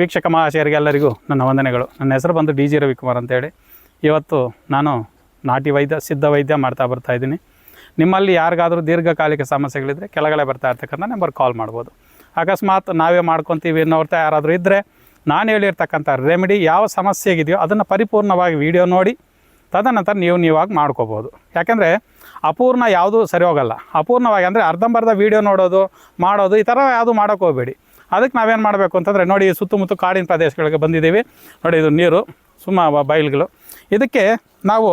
ವೀಕ್ಷಕ ಮಹಾಶಯರಿಗೆಲ್ಲರಿಗೂ ನನ್ನ ವಂದನೆಗಳು. ನನ್ನ ಹೆಸರು ಬಂದು ಡಿ ಜಿ ರವಿಕುಮಾರ್ ಅಂತೇಳಿ. ಇವತ್ತು ನಾನು ನಾಟಿ ವೈದ್ಯ, ಸಿದ್ಧ ವೈದ್ಯ ಮಾಡ್ತಾ ಬರ್ತಾ ಇದ್ದೀನಿ. ನಿಮ್ಮಲ್ಲಿ ಯಾರಿಗಾದರೂ ದೀರ್ಘಕಾಲಿಕ ಸಮಸ್ಯೆಗಳಿದ್ದರೆ ಕೆಳಗಡೆ ಬರ್ತಾ ಇರ್ತಕ್ಕಂಥ ನಂಬರ್ ಕಾಲ್ ಮಾಡ್ಬೋದು. ಅಕಸ್ಮಾತ್ ನಾವೇ ಮಾಡ್ಕೊತೀವಿ ಅನ್ನೋರ್ತಾ ಯಾರಾದರೂ ಇದ್ದರೆ ನಾನು ಹೇಳಿರ್ತಕ್ಕಂಥ ರೆಮಿಡಿ ಯಾವ ಸಮಸ್ಯೆಗಿದೆಯೋ ಅದನ್ನು ಪರಿಪೂರ್ಣವಾಗಿ ವಿಡಿಯೋ ನೋಡಿ, ತದನಂತರ ನೀವು ನೀವಾಗಿ ಮಾಡ್ಕೋಬೋದು. ಯಾಕೆಂದರೆ ಅಪೂರ್ಣ ಯಾವುದೂ ಸರಿ ಹೋಗಲ್ಲ. ಅಪೂರ್ಣವಾಗಿ ಅಂದರೆ ಅರ್ಧಂಬರ್ಧ ವೀಡಿಯೋ ನೋಡೋದು, ಮಾಡೋದು, ಈ ಥರ ಯಾವುದು ಮಾಡೋಕ್ಕೆ ಹೋಗಬೇಡಿ. ಅದಕ್ಕೆ ನಾವೇನು ಮಾಡಬೇಕು ಅಂತಂದರೆ ನೋಡಿ ಸುತ್ತಮುತ್ತ ಕಾಡಿನ ಪ್ರದೇಶಗಳಿಗೆ ಬಂದಿದ್ದೀವಿ. ನೋಡಿ ಇದು ನೀರು ಸುಮ್ಮ ಬಯಲುಗಳು. ಇದಕ್ಕೆ ನಾವು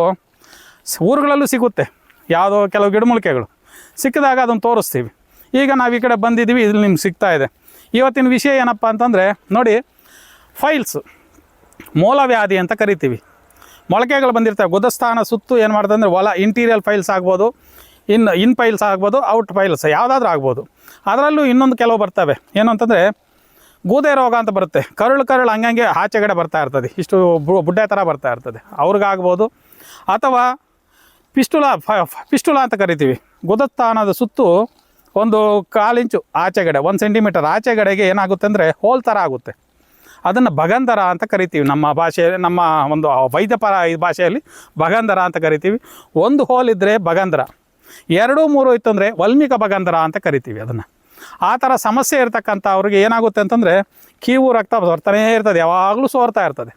ಊರುಗಳಲ್ಲೂ ಸಿಗುತ್ತೆ. ಯಾವುದೋ ಕೆಲವು ಗಿಡಮೂಲಿಕೆಗಳು ಸಿಕ್ಕಿದಾಗ ಅದನ್ನು ತೋರಿಸ್ತೀವಿ. ಈಗ ನಾವು ಈ ಕಡೆ ಬಂದಿದ್ದೀವಿ, ಇಲ್ಲಿ ನಿಮ್ಗೆ ಸಿಗ್ತಾ ಇದೆ. ಇವತ್ತಿನ ವಿಷಯ ಏನಪ್ಪ ಅಂತಂದರೆ, ನೋಡಿ, ಫೈಲ್ಸ್ ಮೂಲವ್ಯಾಧಿ ಅಂತ ಕರಿತೀವಿ. ಮೊಳಕೆಗಳು ಬಂದಿರ್ತವೆ. ಗುದಸ್ಥಾನ ಸುತ್ತು ಏನು ಮಾಡ್ತಂದ್ರೆ, ಹೊಲ ಇಂಟೀರಿಯಲ್ ಫೈಲ್ಸ್ ಆಗ್ಬೋದು. ಇನ್ ಇನ್ ಫೈಲ್ಸ್ ಆಗ್ಬೋದು ಔಟ್ ಫೈಲ್ಸ್ ಯಾವುದಾದ್ರೂ ಆಗ್ಬೋದು. ಅದರಲ್ಲೂ ಇನ್ನೊಂದು ಕೆಲವು ಬರ್ತವೆ. ಏನು ಅಂತಂದರೆ ಗೂದೆ ರೋಗ ಅಂತ ಬರುತ್ತೆ. ಕರುಳು ಕರುಳು ಹಂಗಂಗೆ ಆಚೆಗಡೆ ಬರ್ತಾ ಇರ್ತದೆ. ಇಷ್ಟು ಬುಡ್ಡೆ ಥರ ಬರ್ತಾ ಇರ್ತದೆ. ಅವ್ರಿಗಾಗ್ಬೋದು. ಅಥವಾ ಪಿಸ್ಟುಲ ಪಿಸ್ಟುಲ ಅಂತ ಕರಿತೀವಿ. ಗುದಸ್ಥಾನದ ಸುತ್ತು ಒಂದು ಕಾಲಿಂಚು ಆಚೆಗಡೆ, ಒಂದು ಸೆಂಟಿಮೀಟರ್ ಆಚೆಗಡೆಗೆ ಏನಾಗುತ್ತೆ ಅಂದರೆ, ಹೋಲ್ ಥರ ಆಗುತ್ತೆ. ಅದನ್ನು ಭಗಂಧರ ಅಂತ ಕರಿತೀವಿ. ನಮ್ಮ ಭಾಷೆಯಲ್ಲಿ ನಮ್ಮ ಒಂದು ವೈದ್ಯಪರ ಭಾಷೆಯಲ್ಲಿ ಭಗಂಧರ ಅಂತ ಕರಿತೀವಿ. ಒಂದು ಹೋಲ್ ಇದ್ದರೆ ಭಗಂಧರ ಎರಡು ಮೂರು ಇತ್ತು ಅಂದರೆ ವಲ್ಮಿಕ ಭಗಂಧರ ಅಂತ ಕರಿತೀವಿ ಅದನ್ನು. ಆ ಥರ ಸಮಸ್ಯೆ ಇರ್ತಕ್ಕಂಥ ಅವ್ರಿಗೆ ಏನಾಗುತ್ತೆ ಅಂತಂದರೆ ಕೀವು ರಕ್ತ ಬರ್ತಾನೇ ಇರ್ತದೆ, ಯಾವಾಗಲೂ ಸೋರ್ತಾ ಇರ್ತದೆ.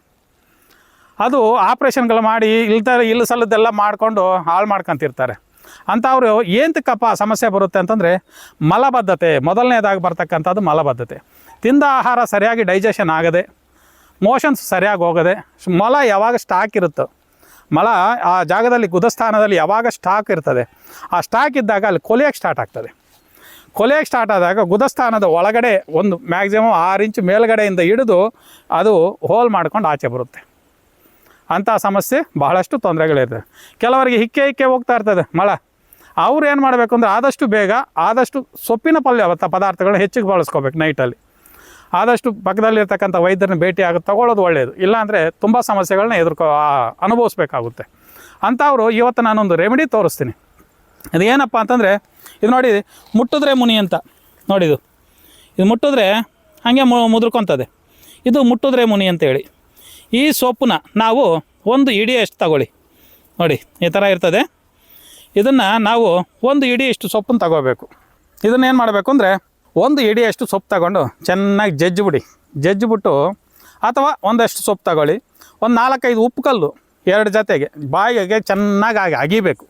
ಅದು ಆಪ್ರೇಷನ್ಗಳು ಮಾಡಿ ಇಲ್ದ ಇಲ್ಲ ಸಲ್ಲದೆಲ್ಲ ಮಾಡಿಕೊಂಡು ಹಾಳು ಮಾಡ್ಕೊಂತಿರ್ತಾರೆ. ಅಂಥವ್ರು ಏಂತಕ್ಕಪ್ಪ ಸಮಸ್ಯೆ ಬರುತ್ತೆ ಅಂತಂದರೆ ಮಲಬದ್ಧತೆ, ಮೊದಲನೇದಾಗಿ ಬರ್ತಕ್ಕಂಥದ್ದು ಮಲಬದ್ಧತೆ. ತಿಂದ ಆಹಾರ ಸರಿಯಾಗಿ ಡೈಜೆಷನ್ ಆಗದೆ, ಮೋಷನ್ಸ್ ಸರಿಯಾಗಿ ಹೋಗದೆ, ಮಲ ಯಾವಾಗ ಸ್ಟಾಕ್ ಇರುತ್ತೋ ಮಲ ಆ ಜಾಗದಲ್ಲಿ ಗುದಸ್ಥಾನದಲ್ಲಿ ಯಾವಾಗ ಸ್ಟಾಕ್ ಇರ್ತದೆ? ಆ ಸ್ಟಾಕ್ ಇದ್ದಾಗ ಅಲ್ಲಿ ಕೊಲೆಯಕ್ಕೆ ಸ್ಟಾರ್ಟ್ ಆಗ್ತದೆ. ಕೊಲೆಯಕ್ಕೆ ಸ್ಟಾರ್ಟ್ ಆದಾಗ ಗುದಸ್ಥಾನದ ಒಳಗಡೆ ಒಂದು ಮ್ಯಾಕ್ಸಿಮಮ್ ಆರು ಇಂಚು ಮೇಲುಗಡೆಯಿಂದ ಹಿಡಿದು ಅದು ಹೋಲ್ ಮಾಡ್ಕೊಂಡು ಆಚೆ ಬರುತ್ತೆ. ಅಂಥ ಸಮಸ್ಯೆ ಬಹಳಷ್ಟು ತೊಂದರೆಗಳಿರ್ತದೆ. ಕೆಲವರಿಗೆ ಹಿಕ್ಕೆ ಹಿಕ್ಕೆ ಹೋಗ್ತಾ ಇರ್ತದೆ ಮಳ ಅವ್ರು ಏನು ಮಾಡಬೇಕು ಅಂದರೆ ಆದಷ್ಟು ಬೇಗ, ಆದಷ್ಟು ಸೊಪ್ಪಿನ ಪಲ್ಯ ಪದಾರ್ಥಗಳನ್ನ ಹೆಚ್ಚಿಗೆ ಬಳಸ್ಕೋಬೇಕು ನೈಟಲ್ಲಿ ಆದಷ್ಟು ಪಕ್ಕದಲ್ಲಿರ್ತಕ್ಕಂಥ ವೈದ್ಯರನ್ನ ಭೇಟಿ ಆಗಿ ತಗೊಳ್ಳೋದು ಒಳ್ಳೆಯದು ಇಲ್ಲಾಂದರೆ ತುಂಬ ಸಮಸ್ಯೆಗಳನ್ನ ಎದುರ್ಕೋ ಅನುಭವಿಸ್ಬೇಕಾಗುತ್ತೆ. ಅಂಥವ್ರು ಇವತ್ತು ನಾನೊಂದು ರೆಮಿಡಿ ತೋರಿಸ್ತೀನಿ. ಅದು ಏನಪ್ಪ ಅಂತಂದರೆ, ಇದು ನೋಡಿ ಮುಟ್ಟಿದ್ರೆ ಮುನಿ ಅಂತ. ನೋಡಿದು ಇದು. ಮುಟ್ಟಿದ್ರೆ ಹಾಗೆ ಮುದುರ್ಕೊತದೆ ಮುದ್ರಕೊಂತದೆ. ಇದು ಮುಟ್ಟಿದ್ರೆ ಮುನಿ ಅಂತೇಳಿ. ಈ ಸೊಪ್ಪನ್ನ ನಾವು ಒಂದು ಇಡಿಯಷ್ಟು ತಗೊಳ್ಳಿ. ನೋಡಿ, ಈ ಥರ ಇರ್ತದೆ. ಇದನ್ನು ನಾವು ಒಂದು ಇಡಿಯಷ್ಟು ಸೊಪ್ಪನ್ನು ತಗೋಬೇಕು. ಇದನ್ನೇನು ಮಾಡಬೇಕು ಅಂದರೆ ಒಂದು ಇಡಿಯಷ್ಟು ಸೊಪ್ಪು ತಗೊಂಡು ಚೆನ್ನಾಗಿ ಜಜ್ಜಿಬಿಡಿ ಜಜ್ಜಿಬಿಟ್ಟು ಅಥವಾ ಒಂದಷ್ಟು ಸೊಪ್ಪು ತಗೊಳ್ಳಿ. ಒಂದು ನಾಲ್ಕೈದು ಉಪ್ಪು ಕಲ್ಲು ಎರಡು ಜೊತೆಗೆ ಬಾಯಿಗೆ ಚೆನ್ನಾಗಿ ಆಗಿ ಅಗಿಬೇಕು.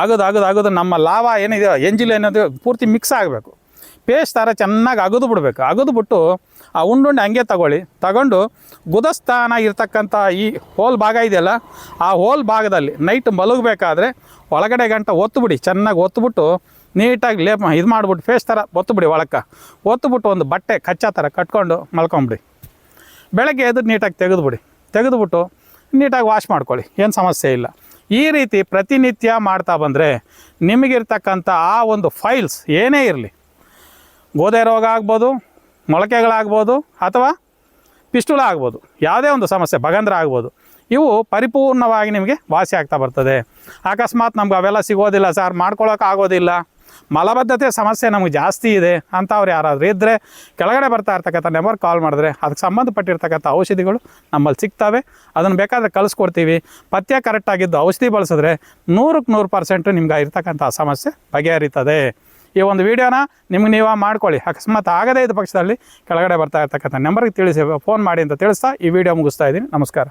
ಆಗೋದು ಆಗೋದು ಆಗೋದು ನಮ್ಮ ಲಾವ ಏನಿದೆ ಎಂಜಿಲ್ ಏನಿದೆ ಪೂರ್ತಿ ಮಿಕ್ಸ್ ಆಗಬೇಕು. ಪೇಸ್ಟ್ ಥರ ಚೆನ್ನಾಗಿ ಅಗದು ಬಿಡಬೇಕು. ಅಗದು ಬಿಟ್ಟು ಆ ಉಂಡುಂಡೆ ಹಂಗೆ ತಗೊಳ್ಳಿ. ತಗೊಂಡು ಗುದಸ್ಥಾನ ಇರ್ತಕ್ಕಂಥ ಈ ಹೋಲ್ ಭಾಗ ಇದೆಯಲ್ಲ, ಆ ಹೋಲ್ ಭಾಗದಲ್ಲಿ ನೈಟ್ ಮಲಗಬೇಕಾದ್ರೆ ಒಳಗಡೆ ಗಂಟ ಒತ್ತುಬಿಡಿ ಚೆನ್ನಾಗಿ ಒತ್ತುಬಿಟ್ಟು ನೀಟಾಗಿ ಲೇಪ ಇದು ಮಾಡಿಬಿಟ್ಟು ಫೇಸ್ ಥರ ಒತ್ತುಬಿಡಿ ಒಳಕ್ಕೆ. ಒತ್ತುಬಿಟ್ಟು ಒಂದು ಬಟ್ಟೆ ಕಚ್ಚಾ ಥರ ಕಟ್ಕೊಂಡು ಮಲ್ಕೊಂಬಿಡಿ. ಬೆಳಗ್ಗೆ ಎದ್ದು ನೀಟಾಗಿ ತೆಗೆದುಬಿಡಿ ತೆಗೆದುಬಿಟ್ಟು ನೀಟಾಗಿ ವಾಶ್ ಮಾಡ್ಕೊಳ್ಳಿ. ಏನು ಸಮಸ್ಯೆ ಇಲ್ಲ. ಈ ರೀತಿ ಪ್ರತಿನಿತ್ಯ ಮಾಡ್ತಾ ಬಂದರೆ ನಿಮಗಿರ್ತಕ್ಕಂಥ ಆ ಒಂದು ಫೈಲ್ಸ್ ಏನೇ ಇರಲಿ. ಗೋದೆ ರೋಗ ಆಗ್ಬೋದು, ಮೊಳಕೆಗಳಾಗ್ಬೋದು ಅಥವಾ ಪಿಸ್ಟುಲ ಆಗ್ಬೋದು. ಯಾವುದೇ ಒಂದು ಸಮಸ್ಯೆ, ಭಗಂದ್ರ ಆಗ್ಬೋದು. ಇವು ಪರಿಪೂರ್ಣವಾಗಿ ನಿಮಗೆ ವಾಸಿ ಆಗ್ತಾ ಬರ್ತದೆ. ಅಕಸ್ಮಾತ್ ನಮ್ಗೆ ಅವೆಲ್ಲ ಸಿಗೋದಿಲ್ಲ ಸರ್ ಮಾಡ್ಕೊಳ್ಳೋಕೆ ಆಗೋದಿಲ್ಲ. ಮಲಬದ್ಧತೆ ಸಮಸ್ಯೆ ನಮಗೆ ಜಾಸ್ತಿ ಇದೆ ಅಂಥವ್ರು ಯಾರಾದರೂ ಇದ್ದರೆ ಕೆಳಗಡೆ ಬರ್ತಾ ಇರ್ತಕ್ಕಂಥ ನಂಬರ್ ಕಾಲ್ ಮಾಡಿದ್ರೆ ಅದಕ್ಕೆ ಸಂಬಂಧಪಟ್ಟಿರ್ತಕ್ಕಂಥ ಔಷಧಿಗಳು ನಮ್ಮಲ್ಲಿ ಸಿಗ್ತವೆ. ಅದನ್ನು ಬೇಕಾದರೆ ಕಳಿಸ್ಕೊಡ್ತೀವಿ. ಪಥ್ಯ ಕರೆಕ್ಟಾಗಿದ್ದು ಔಷಧಿ ಬಳಸಿದ್ರೆ ನೂರಕ್ಕೆ ನೂರು ಪರ್ಸೆಂಟು ನಿಮ್ಗೆ ಇರ್ತಕ್ಕಂಥ ಸಮಸ್ಯೆ ಬಗೆಹರಿತದೆ. ಈ ಒಂದು ವಿಡಿಯೋನ ನಿಮ್ಗೆ ನೀವು ಮಾಡ್ಕೊಳ್ಳಿ. ಅಕಸ್ಮಾತ್ ಆಗದೇ ಇದ್ದ ಪಕ್ಷದಲ್ಲಿ ಕೆಳಗಡೆ ಬರ್ತಾ ಇರ್ತಕ್ಕಂಥ ನಂಬರ್ಗೆ ತಿಳಿಸಿ ಫೋನ್ ಮಾಡಿ ಅಂತ ತಿಳಿಸ್ತಾ ಈ ವಿಡಿಯೋ ಮುಗಿಸ್ತಾ ಇದ್ದೀನಿ. ನಮಸ್ಕಾರ.